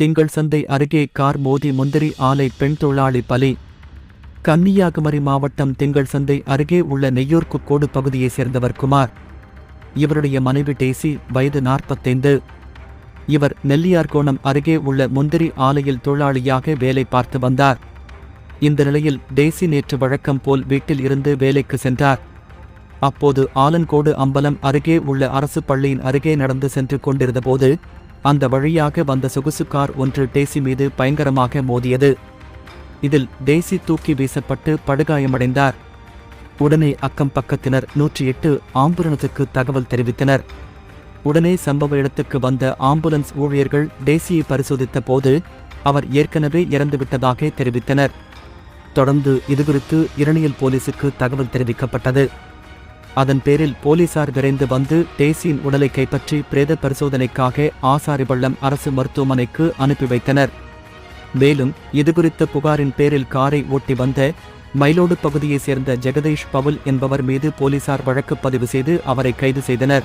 திங்கள் சந்தை அருகே கார் மோதி முந்திரி ஆலை பெண் தொழிலாளி பலி. கன்னியாகுமரி மாவட்டம் திங்கள் சந்தை அருகே உள்ள நெய்யூர்குக்கோடு பகுதியைச் சேர்ந்தவர் குமார். இவருடைய மனைவி டேசி வயது நாற்பத்தைந்து. இவர் நெல்லியார்கோணம் அருகே உள்ள முந்திரி ஆலையில் தொழிலாளியாக வேலை பார்த்து வந்தார். இந்த நிலையில் டேசி நேற்று வழக்கம் போல் வீட்டில் இருந்து வேலைக்கு சென்றார். அப்போது ஆலன்கோடு அம்பலம் அருகே உள்ள அரசு பள்ளியின் அருகே நடந்து சென்று கொண்டிருந்தபோது அந்த வழியாக வந்த சொகுசு கார் ஒன்று டேசி மீது பயங்கரமாக மோதியது. இதில் டேசி தூக்கி வீசப்பட்டு படுகாயமடைந்தார். உடனே அக்கம் பக்கத்தினர் நூற்றி எட்டு ஆம்புலன்ஸுக்கு தகவல் தெரிவித்தனர். உடனே சம்பவ இடத்துக்கு வந்த ஆம்புலன்ஸ் ஊழியர்கள் டேசியை பரிசோதித்த போது அவர் ஏற்கனவே இறந்துவிட்டதாக தெரிவித்தனர். தொடர்ந்து இதுகுறித்து இரணியல் போலீசுக்கு தகவல் தெரிவிக்கப்பட்டது. அதன் பேரில் போலீசார் விரைந்து வந்து டேசியின் உடலை கைப்பற்றி பிரேத பரிசோதனைக்காக ஆசாரிபள்ளம் அரசு மருத்துவமனைக்கு அனுப்பி வைத்தனர். மேலும் இதுகுறித்த புகாரின் பேரில் காரை ஓட்டி வந்த மயிலோடு பகுதியைச் சேர்ந்த ஜெகதீஷ் பவுல் என்பவர் மீது போலீசார் வழக்கு பதிவு செய்து அவரை கைது செய்தனர்.